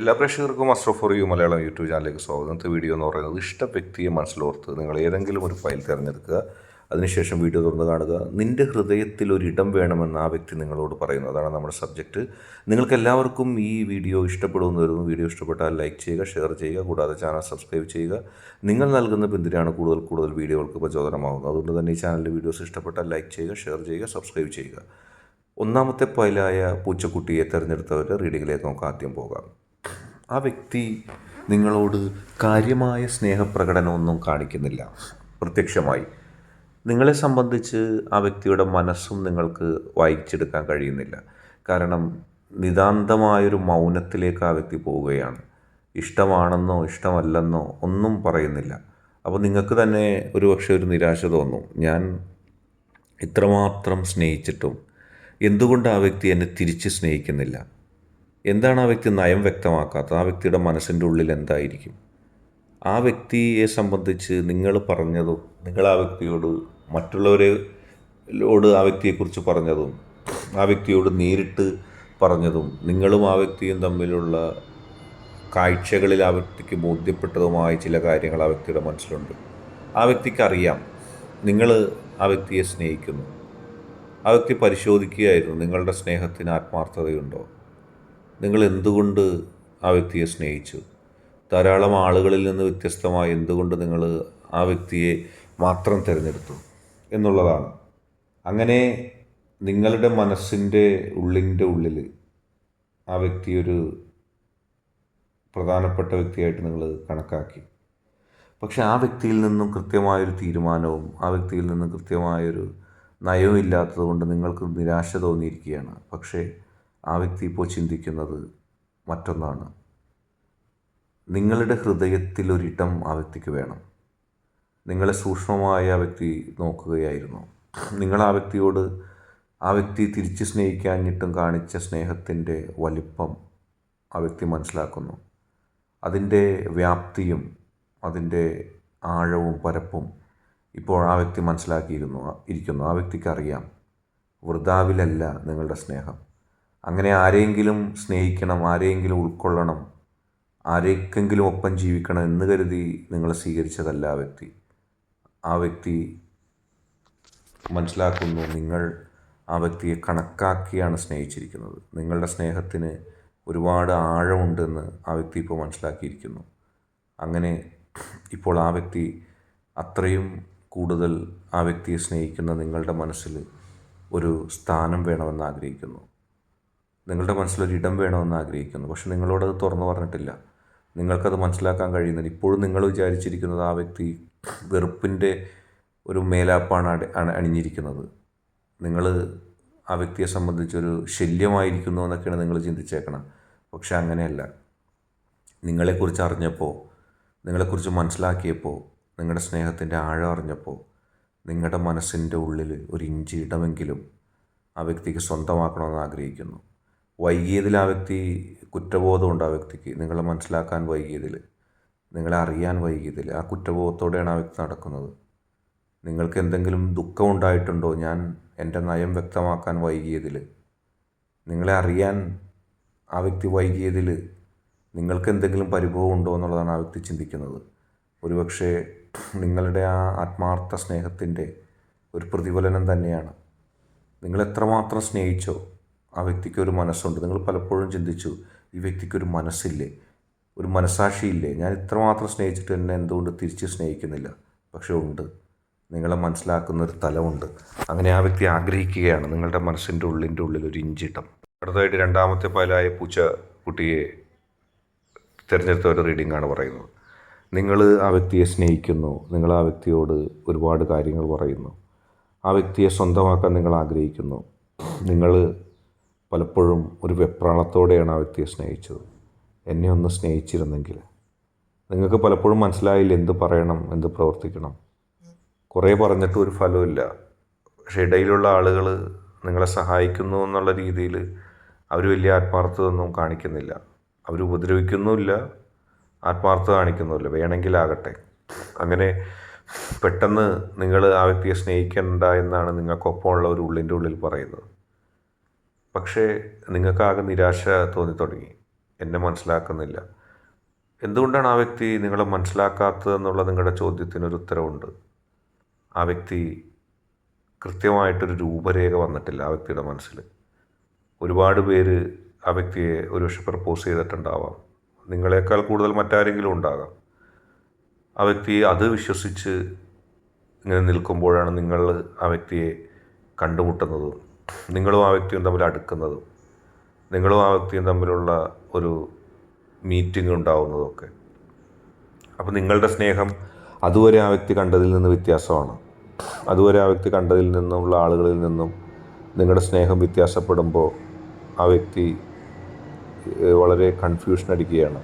എല്ലാ പ്രേക്ഷകർക്കും Astro for you Malayalam YouTube ചാനലിലേക്ക് സ്വാഗതം. ഇന്നത്തെ വീഡിയോ എന്ന് പറയുന്നത് ഇഷ്ട വ്യക്തിയെ മനസ്സിലോർത്ത് നിങ്ങൾ ഏതെങ്കിലും ഒരു ഫയൽ തിരഞ്ഞെടുക്കുക അതിനുശേഷം വീഡിയോ തുറന്ന് കാണുക. നിന്റെ ഹൃദയത്തിൽ ഒരു ഇടം വേണമെന്ന് ആ വ്യക്തി നിങ്ങളോട് പറയുന്നു. അതാണ് നമ്മുടെ സബ്ജക്റ്റ്. നിങ്ങൾക്ക് എല്ലാവർക്കും ഈ വീഡിയോ ഇഷ്ടപ്പെടുമെന്ന് വരുന്നു. വീഡിയോ ഇഷ്ടപ്പെട്ടാൽ ലൈക്ക് ചെയ്യുക ഷെയർ ചെയ്യുക കൂടാതെ ചാനൽ സബ്സ്ക്രൈബ് ചെയ്യുക. നിങ്ങൾ നൽകുന്ന പിന്തുണയാണ് കൂടുതൽ കൂടുതൽ വീഡിയോകൾക്ക് പ്രചോദനമാകുന്നത്. അതുകൊണ്ട് തന്നെ ഈ ചാനലിന്റെ വീഡിയോസ് ഇഷ്ടപ്പെട്ടാൽ ലൈക്ക് ചെയ്യുക ഷെയർ ചെയ്യുക സബ്സ്ക്രൈബ് ചെയ്യുക. ഒന്നാമത്തെ പൈലായ പൂച്ചക്കുട്ടിയെ തിരഞ്ഞെടുത്തവരുടെ റീഡിങ്ങിലേക്ക് നമുക്ക് ആദ്യം പോകാം. ആ വ്യക്തി നിങ്ങളോട് കാര്യമായ സ്നേഹപ്രകടനമൊന്നും കാണിക്കുന്നില്ല. പ്രത്യക്ഷമായി. നിങ്ങളെ സംബന്ധിച്ച് ആ വ്യക്തിയുടെ മനസ്സും നിങ്ങൾക്ക് വായിച്ചെടുക്കാൻ കഴിയുന്നില്ല. കാരണം നിതാന്തമായൊരു മൗനത്തിലേക്ക് ആ വ്യക്തി പോവുകയാണ്. ഇഷ്ടമാണെന്നോ ഇഷ്ടമല്ലെന്നോ ഒന്നും പറയുന്നില്ല. അപ്പോൾ നിങ്ങൾക്ക് തന്നെ ഒരു പക്ഷേ ഒരു നിരാശ തോന്നും. ഞാൻ ഇത്രമാത്രം സ്നേഹിച്ചിട്ടും എന്തുകൊണ്ട് ആ വ്യക്തി എന്നെ തിരിച്ച് സ്നേഹിക്കുന്നില്ല? എന്താണ് ആ വ്യക്തി നയം വ്യക്തമാക്കാത്തത്? ആ വ്യക്തിയുടെ മനസ്സിന്റെ ഉള്ളിൽ എന്തായിരിക്കും? ആ വ്യക്തിയെ സംബന്ധിച്ച് നിങ്ങൾ പറഞ്ഞതും നിങ്ങൾ ആ വ്യക്തിയോട് മറ്റുള്ളവരോട് ആ വ്യക്തിയെക്കുറിച്ച് പറഞ്ഞതും ആ വ്യക്തിയോട് നേരിട്ട് പറഞ്ഞതും നിങ്ങളും ആ വ്യക്തിയും തമ്മിലുള്ള കാഴ്ചകളിൽ ആ വ്യക്തിക്ക് ബോധ്യപ്പെട്ടതുമായ ചില കാര്യങ്ങൾ ആ വ്യക്തിയുടെ മനസ്സിലുണ്ട്. ആ വ്യക്തിക്ക് അറിയാം നിങ്ങൾ ആ വ്യക്തിയെ സ്നേഹിക്കുന്നു. ആ വ്യക്തി പരിശോധിക്കുകയായിരുന്നു നിങ്ങളുടെ സ്നേഹത്തിന് ആത്മാർത്ഥതയുണ്ടോ? നിങ്ങൾ എന്തുകൊണ്ട് ആ വ്യക്തിയെ സ്നേഹിച്ചു? ധാരാളം ആളുകളിൽ നിന്ന് വ്യത്യസ്തമായി എന്തുകൊണ്ട് നിങ്ങൾ ആ വ്യക്തിയെ മാത്രം തിരഞ്ഞെടുത്തു എന്നുള്ളതാണ്. അങ്ങനെ നിങ്ങളുടെ മനസ്സിന്റെ ഉള്ളിന്റെ ഉള്ളിൽ ആ വ്യക്തി ഒരു പ്രധാനപ്പെട്ട വ്യക്തിയായിട്ട് നിങ്ങൾ കണക്കാക്കി. പക്ഷെ ആ വ്യക്തിയിൽ നിന്നും കൃത്യമായൊരു തീരുമാനവും ആ വ്യക്തിയിൽ നിന്നും കൃത്യമായൊരു നയവും ഇല്ലാത്തത് കൊണ്ട് നിങ്ങൾക്ക് നിരാശ തോന്നിയിരിക്കുകയാണ്. പക്ഷേ ആ വ്യക്തി ഇപ്പോൾ ചിന്തിക്കുന്നത് മറ്റൊന്നാണ്. നിങ്ങളുടെ ഹൃദയത്തിൽ ഒരിടം ആ വ്യക്തിക്ക് വേണം. നിങ്ങളെ സൂക്ഷ്മമായ ആ വ്യക്തി നോക്കുകയായിരുന്നു. നിങ്ങൾ ആ വ്യക്തിയോട് ആ വ്യക്തി തിരിച്ച് സ്നേഹിക്കാഞ്ഞിട്ടും കാണിച്ച സ്നേഹത്തിന്റെ വലിപ്പം ആ വ്യക്തി മനസ്സിലാക്കുന്നു. അതിന്റെ വ്യാപ്തിയും അതിന്റെ ആഴവും പരപ്പും ഇപ്പോൾ ആ വ്യക്തി മനസ്സിലാക്കിയിരുന്നു ഇരിക്കുന്നു. ആ വ്യക്തിക്ക് അറിയാം വൃതാവിലല്ല നിങ്ങളുടെ സ്നേഹം. അങ്ങനെ ആരെയെങ്കിലും സ്നേഹിക്കണം ആരെയെങ്കിലും ഉൾക്കൊള്ളണം ആരെക്കെങ്കിലും ഒപ്പം ജീവിക്കണം എന്ന് കരുതി നിങ്ങൾ സ്വീകരിച്ചതല്ല ആ വ്യക്തി. ആ വ്യക്തി മനസ്സിലാക്കുന്നു നിങ്ങൾ ആ വ്യക്തിയെ കണക്കാക്കിയാണ് സ്നേഹിച്ചിരിക്കുന്നത്. നിങ്ങളുടെ സ്നേഹത്തിന് ഒരുപാട് ആഴമുണ്ടെന്ന് ആ വ്യക്തി ഇപ്പോൾ മനസ്സിലാക്കിയിരിക്കുന്നു. അങ്ങനെ ഇപ്പോൾ ആ വ്യക്തി അത്രയും കൂടുതൽ ആ വ്യക്തിയെ സ്നേഹിക്കുന്ന നിങ്ങളുടെ മനസ്സിൽ ഒരു സ്ഥാനം വേണമെന്ന് ആഗ്രഹിക്കുന്നു. നിങ്ങളുടെ മനസ്സിലൊരു ഇടം വേണമെന്ന് ആഗ്രഹിക്കുന്നു. പക്ഷെ നിങ്ങളോടത് തുറന്നു പറഞ്ഞിട്ടില്ല. നിങ്ങൾക്കത് മനസ്സിലാക്കാൻ കഴിയുന്നില്ല. ഇപ്പോഴും നിങ്ങൾ വിചാരിച്ചിരിക്കുന്നത് ആ വ്യക്തി വെറുപ്പിന്റെ ഒരു മേലാപ്പാണ് അണിഞ്ഞിരിക്കുന്നത്. നിങ്ങൾ ആ വ്യക്തിയെ സംബന്ധിച്ചൊരു ശല്യമായിരിക്കുന്നു എന്നൊക്കെയാണ് നിങ്ങൾ ചിന്തിച്ചേക്കണം. പക്ഷെ അങ്ങനെയല്ല. നിങ്ങളെക്കുറിച്ച് അറിഞ്ഞപ്പോൾ നിങ്ങളെക്കുറിച്ച് മനസ്സിലാക്കിയപ്പോൾ നിങ്ങളുടെ സ്നേഹത്തിന്റെ ആഴം അറിഞ്ഞപ്പോൾ നിങ്ങളുടെ മനസ്സിന്റെ ഉള്ളിൽ ഒരു ഇഞ്ചി ഇടമെങ്കിലും ആ വ്യക്തിക്ക് സ്വന്തമാക്കണമെന്ന് ആഗ്രഹിക്കുന്നു. വൈകിയതിൽ ആ വ്യക്തി കുറ്റബോധമുണ്ട് ആ വ്യക്തിക്ക്. നിങ്ങളെ മനസ്സിലാക്കാൻ വൈകിയതിൽ. നിങ്ങളെ അറിയാൻ വൈകിയതിൽ. ആ കുറ്റബോധത്തോടെയാണ് ആ വ്യക്തി നടക്കുന്നത്. നിങ്ങൾക്ക് എന്തെങ്കിലും ദുഃഖം ഉണ്ടായിട്ടുണ്ടോ? ഞാൻ എന്റെ നയം വ്യക്തമാക്കാൻ വൈകിയതിൽ. നിങ്ങളെ അറിയാൻ ആ വ്യക്തി വൈകിയതിൽ നിങ്ങൾക്ക് എന്തെങ്കിലും പരിഭവം ഉണ്ടോ എന്നുള്ളതാണ് ആ വ്യക്തി ചിന്തിക്കുന്നത്. ഒരുപക്ഷെ നിങ്ങളുടെ ആ ആത്മാർത്ഥ സ്നേഹത്തിന്റെ ഒരു പ്രതിഫലനം തന്നെയാണ്. നിങ്ങൾ എത്രമാത്രം സ്നേഹിച്ചോ ആ വ്യക്തിക്ക് ഒരു മനസ്സുണ്ട്. നിങ്ങൾ പലപ്പോഴും ചിന്തിച്ചു ഈ വ്യക്തിക്ക് ഒരു മനസ്സില്ലേ? ഒരു മനസാക്ഷിയില്ലേ ഞാൻ ഇത്രമാത്രം സ്നേഹിച്ചിട്ട് എന്നെ എന്തുകൊണ്ട് തിരിച്ച് സ്നേഹിക്കുന്നില്ല? പക്ഷേ ഉണ്ട്. നിങ്ങളെ മനസ്സിലാക്കുന്ന ഒരു തലമുണ്ട്. അങ്ങനെ ആ വ്യക്തി ആഗ്രഹിക്കുകയാണ്. നിങ്ങളുടെ മനസ്സിന്റെ ഉള്ളിന്റെ ഉള്ളിൽ ഒരു ഇഞ്ചിട്ടം. അടുത്തതായിട്ട് രണ്ടാമത്തെ പാലായ പൂച്ച കുട്ടിയെ തിരഞ്ഞെടുത്ത ഒരു റീഡിംഗ് ആണ് പറയുന്നത്. നിങ്ങൾ ആ വ്യക്തിയെ സ്നേഹിക്കുന്നു. നിങ്ങൾ ആ വ്യക്തിയോട് ഒരുപാട് കാര്യങ്ങൾ പറയുന്നു. ആ വ്യക്തിയെ സ്വന്തമാക്കാൻ നിങ്ങൾ ആഗ്രഹിക്കുന്നു. നിങ്ങൾ പലപ്പോഴും ഒരു വെപ്രാളത്തോടെയാണ് ആ വ്യക്തിയെ സ്നേഹിച്ചത്. എന്നെ ഒന്ന് സ്നേഹിച്ചിരുന്നെങ്കിൽ. നിങ്ങൾക്ക് പലപ്പോഴും മനസ്സിലായില്ല എന്ത് പറയണം എന്ത് പ്രവർത്തിക്കണം. കുറേ പറഞ്ഞിട്ട് ഒരു ഫലമില്ല പക്ഷേ ഇടയിലുള്ള ആളുകൾ നിങ്ങളെ സഹായിക്കുന്നു എന്നുള്ള രീതിയിൽ അവർ വലിയ ആത്മാർത്ഥതൊന്നും കാണിക്കുന്നില്ല. അവർ ഉപദ്രവിക്കുന്നുമില്ല ആത്മാർത്ഥത കാണിക്കുന്നുമില്ല. വേണമെങ്കിലാകട്ടെ. അങ്ങനെ പെട്ടെന്ന് നിങ്ങൾ ആ വ്യക്തിയെ സ്നേഹിക്കണ്ട എന്നാണ് നിങ്ങൾക്കൊപ്പമുള്ള ഒരു ഉള്ളിന്റെ ഉള്ളിൽ പറയുന്നത്. പക്ഷേ നിങ്ങൾക്കാകെ നിരാശ തോന്നി തുടങ്ങി എന്നെ മനസ്സിലാക്കുന്നില്ല. എന്തുകൊണ്ടാണ് ആ വ്യക്തി നിങ്ങളെ മനസ്സിലാക്കാത്തതെന്നുള്ള നിങ്ങളുടെ ചോദ്യത്തിനൊരു ഉത്തരവുണ്ട്? ആ വ്യക്തി കൃത്യമായിട്ടൊരു രൂപരേഖ വന്നിട്ടില്ല ആ വ്യക്തിയുടെ മനസ്സിൽ. ഒരുപാട് പേര് ആ വ്യക്തിയെ ഒരുപക്ഷെ പ്രപ്പോസ് ചെയ്തിട്ടുണ്ടാവാം. നിങ്ങളെക്കാൾ കൂടുതൽ മറ്റാരെങ്കിലും ഉണ്ടാകാം. ആ വ്യക്തി അത് വിശ്വസിച്ച് ഇങ്ങനെ നിൽക്കുമ്പോഴാണ് നിങ്ങൾ ആ വ്യക്തിയെ കണ്ടുമുട്ടുന്നതും നിങ്ങളും ആ വ്യക്തിയും തമ്മിൽ അടുക്കുന്നതും നിങ്ങളും ആ വ്യക്തിയും തമ്മിലുള്ള ഒരു മീറ്റിംഗ് ഉണ്ടാവുന്നതൊക്കെ. അപ്പോൾ നിങ്ങളുടെ സ്നേഹം അതുവരെ ആ വ്യക്തി കണ്ടതിൽ നിന്ന് വ്യത്യാസമാണ്. അതുവരെ ആ വ്യക്തി കണ്ടതിൽ നിന്നുള്ള ആളുകളിൽ നിന്നും നിങ്ങളുടെ സ്നേഹം വ്യത്യാസപ്പെടുമ്പോൾ ആ വ്യക്തി വളരെ കൺഫ്യൂഷൻ അടിക്കുകയാണ്.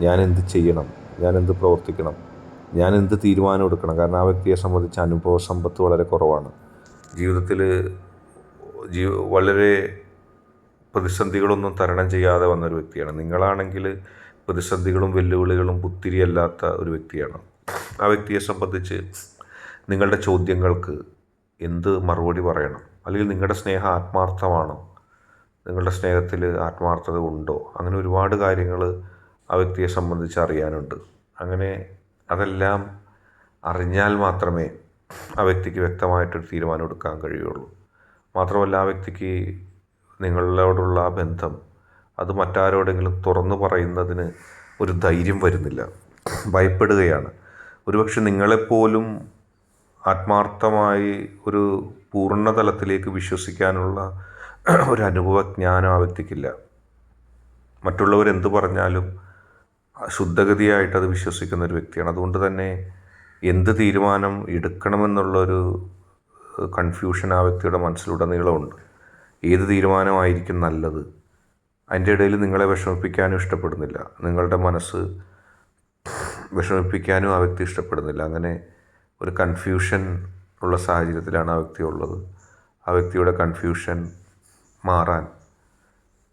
ഞാൻ എന്ത് ചെയ്യണം? ഞാൻ എന്ത് പ്രവർത്തിക്കണം? ഞാൻ എന്ത് തീരുമാനം എടുക്കണം? കാരണം ആ വ്യക്തിയെ സംബന്ധിച്ച് അനുഭവ സമ്പത്ത് വളരെ കുറവാണ്. ജീവിതത്തിൽ ജീ വളരെ പ്രതിസന്ധികളൊന്നും തരണം ചെയ്യാതെ വന്നൊരു വ്യക്തിയാണ്. നിങ്ങളാണെങ്കിൽ പ്രതിസന്ധികളും വെല്ലുവിളികളും പുത്തിരിയല്ലാത്ത ഒരു വ്യക്തിയാണ്. ആ വ്യക്തിയെ സംബന്ധിച്ച് നിങ്ങളുടെ ചോദ്യങ്ങൾക്ക് എന്ത് മറുപടി പറയണം? അല്ലെങ്കിൽ നിങ്ങളുടെ സ്നേഹം ആത്മാർത്ഥമാണോ? നിങ്ങളുടെ സ്നേഹത്തിൽ ആത്മാർത്ഥത ഉണ്ടോ? അങ്ങനെ ഒരുപാട് കാര്യങ്ങൾ ആ വ്യക്തിയെ സംബന്ധിച്ച് അറിയാനുണ്ട്. അങ്ങനെ അതെല്ലാം അറിഞ്ഞാൽ മാത്രമേ ആ വ്യക്തിക്ക് വ്യക്തമായിട്ടൊരു തീരുമാനം എടുക്കാൻ കഴിയുള്ളൂ. മാത്രമല്ല ആ വ്യക്തിക്ക് നിങ്ങളോടുള്ള ആ ബന്ധം അത് മറ്റാരോടെങ്കിലും തുറന്നു പറയുന്നതിന് ഒരു ധൈര്യം വരുന്നില്ല. ഭയപ്പെടുകയാണ്. ഒരുപക്ഷെ നിങ്ങളെപ്പോലും ആത്മാർത്ഥമായി ഒരു പൂർണ തലത്തിലേക്ക് വിശ്വസിക്കാനുള്ള ഒരു അനുഭവജ്ഞാനം ആ വ്യക്തിക്കില്ല. മറ്റുള്ളവർ എന്ത് പറഞ്ഞാലും ശുദ്ധഗതിയായിട്ട് അത് വിശ്വസിക്കുന്ന ഒരു വ്യക്തിയാണ്. അതുകൊണ്ട് തന്നെ എന്ത് തീരുമാനം എടുക്കണമെന്നുള്ളൊരു കൺഫ്യൂഷൻ ആ വ്യക്തിയുടെ മനസ്സിലുടനീളമുണ്ട്. ഏത് തീരുമാനമായിരിക്കും നല്ലത്? അതിന്റെ ഇടയിൽ നിങ്ങളെ വിഷമിപ്പിക്കാനും ഇഷ്ടപ്പെടുന്നില്ല. നിങ്ങളുടെ മനസ്സ് വിഷമിപ്പിക്കാനും ആ വ്യക്തി ഇഷ്ടപ്പെടുന്നില്ല. അങ്ങനെ ഒരു കൺഫ്യൂഷൻ ഉള്ള സാഹചര്യത്തിലാണ് ആ വ്യക്തി ഉള്ളത്. ആ വ്യക്തിയുടെ കൺഫ്യൂഷൻ മാറാൻ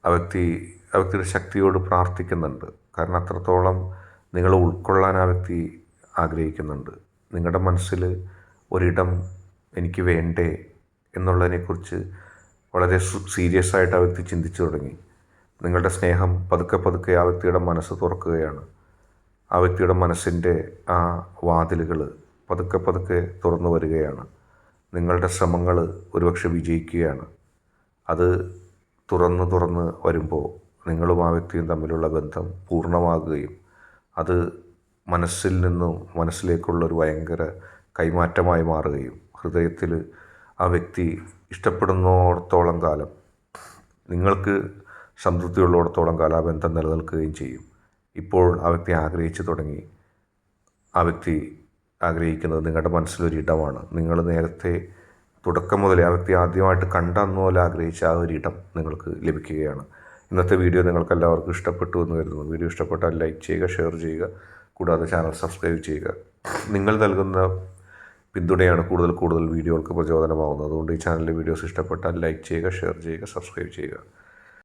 ആ വ്യക്തി ആ വ്യക്തിയുടെ ശക്തിയോട് പ്രാർത്ഥിക്കുന്നുണ്ട്. കാരണം അത്രത്തോളം നിങ്ങളെ ഉൾക്കൊള്ളാൻ ആ വ്യക്തി ആഗ്രഹിക്കുന്നുണ്ട്. നിങ്ങളുടെ മനസ്സിൽ ഒരിടം എനിക്ക് വേണ്ടേ എന്നുള്ളതിനെക്കുറിച്ച് വളരെ സീരിയസ് ആയിട്ട് ആ വ്യക്തി ചിന്തിച്ചു തുടങ്ങി. നിങ്ങളുടെ സ്നേഹം പതുക്കെ പതുക്കെ ആ വ്യക്തിയുടെ മനസ്സ് തുറക്കുകയാണ്. ആ വ്യക്തിയുടെ മനസ്സിന്റെ ആ വാതിലുകൾ പതുക്കെ പതുക്കെ തുറന്നു വരികയാണ്. നിങ്ങളുടെ ശ്രമങ്ങൾ ഒരുപക്ഷെ വിജയിക്കുകയാണ്. അത് തുറന്ന് തുറന്ന് വരുമ്പോൾ നിങ്ങളും ആ വ്യക്തിയും തമ്മിലുള്ള ബന്ധം പൂർണമാകുകയും അത് മനസ്സിൽ നിന്നും മനസ്സിലേക്കുള്ള ഒരു ഭയങ്കര കൈമാറ്റമായി മാറുകയും ഹൃദയത്തിൽ ആ വ്യക്തി ഇഷ്ടപ്പെടുന്നോടത്തോളം കാലം നിങ്ങൾക്ക് സംതൃപ്തിയുള്ളിടത്തോളം കാലം ആ ബന്ധം നിലനിൽക്കുകയും ചെയ്യും. ഇപ്പോൾ ആ വ്യക്തി ആഗ്രഹിച്ചു തുടങ്ങി. ആ വ്യക്തി ആഗ്രഹിക്കുന്നത് നിങ്ങളുടെ മനസ്സിലൊരു ഇടമാണ് നിങ്ങൾ നേരത്തെ തുടക്കം മുതലേ ആ വ്യക്തി ആദ്യമായിട്ട് കണ്ട അന്ന് പോലെ ആഗ്രഹിച്ച ആ ഒരു ഇടം നിങ്ങൾക്ക് ലഭിക്കുകയാണ്. ഇന്നത്തെ വീഡിയോ നിങ്ങൾക്ക് എല്ലാവർക്കും ഇഷ്ടപ്പെട്ടു എന്ന് കരുതുന്നു. വീഡിയോ ഇഷ്ടപ്പെട്ടാൽ ലൈക്ക് ചെയ്യുക ഷെയർ ചെയ്യുക കൂടാതെ ചാനൽ സബ്സ്ക്രൈബ് ചെയ്യുക. നിങ്ങൾ നൽകുന്ന പിന്തുണയാണ് കൂടുതൽ കൂടുതൽ വീഡിയോകൾക്ക് പ്രചോദനമാവുന്നത്. അതുകൊണ്ട് ഈ ചാനലിലെ വീഡിയോസ് ഇഷ്ടപ്പെട്ടാൽ ലൈക്ക് ചെയ്യുക ഷെയർ ചെയ്യുക സബ്സ്ക്രൈബ് ചെയ്യുക.